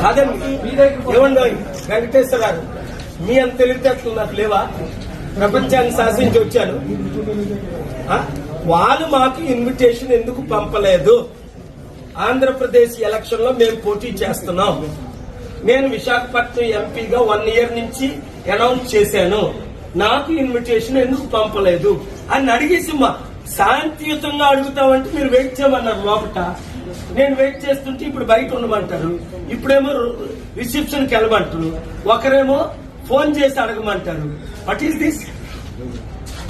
కాదండి. ఏమండి వెంకటేశ్వర గారు? మీ అంత తెలివితేటలు నాకు లేవా? ప్రపంచాన్ని శాసించి వచ్చాను. వాళ్ళు మాకు ఇన్విటేషన్ ఎందుకు పంపలేదు? ఆంధ్రప్రదేశ్ ఎలక్షన్లో మేము పోటీ చేస్తున్నాం. నేను విశాఖపట్నం ఎంపీగా వన్ ఇయర్ నుంచి అనౌన్స్ చేశాను. నాకు ఇన్విటేషన్ ఎందుకు పంపలేదు? అని అడిగేసి మా శాంతియుతంగా అడుగుతామంటే మీరు వెయిట్ చేయమన్నారు లోపట. నేను వెయిట్ చేస్తుంటే ఇప్పుడు బయట ఉండమంటారు. ఇప్పుడేమో రిసెప్షన్కి వెళ్ళమంటారు. ఒకరేమో ఫోన్ చేసి అడగమంటారు. వాట్ ఈస్ దిస్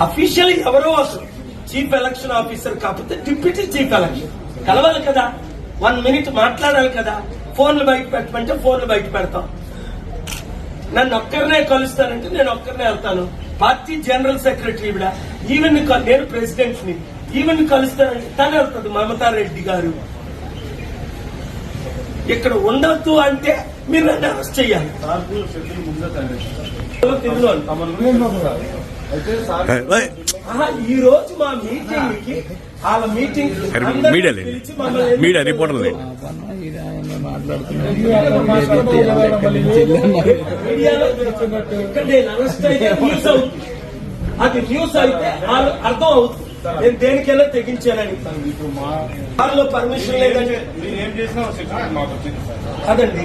అఫీషియల్ ఎవరో అసలు చీఫ్ ఎలక్షన్ ఆఫీసర్ కాకపోతే డిప్యూటీ చీఫ్ ఎలక్షన్ కలవాలి కదా. వన్ మినిట్ మాట్లాడాలి కదా. ఫోన్లు బయట పెట్టమంటే ఫోన్లు బయట పెడతాం. నన్ను ఒక్కరినే కలుస్తానంటే నేను ఒక్కరినే వెళ్తాను. పార్టీ జనరల్ సెక్రటరీ ఇవిడ ఈవెన్ నేను ప్రెసిడెంట్ని ఈవెన్ కలుస్తానంటే తను వెళ్తుంది మమతా రెడ్డి గారు. ఇక్కడ ఉండొద్దు అంటే మీరు నన్ను అరెస్ట్ చేయాలి. ఈ రోజు మా మీటింగ్కి వాళ్ళ మీటింగ్ మీడియా మీడియా అవుతుంది అది న్యూస్ అయితే అర్థం అవుతుంది. నేను దేనికైనా తెగించానని. కారులో పర్మిషన్ లేదని. కాదండి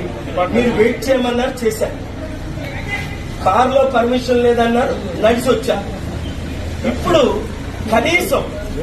మీరు వెయిట్ చేయమన్నారు చేశాను కారులో పర్మిషన్ లేదన్నారు నడిచి వచ్చా ఇప్పుడు కనీసం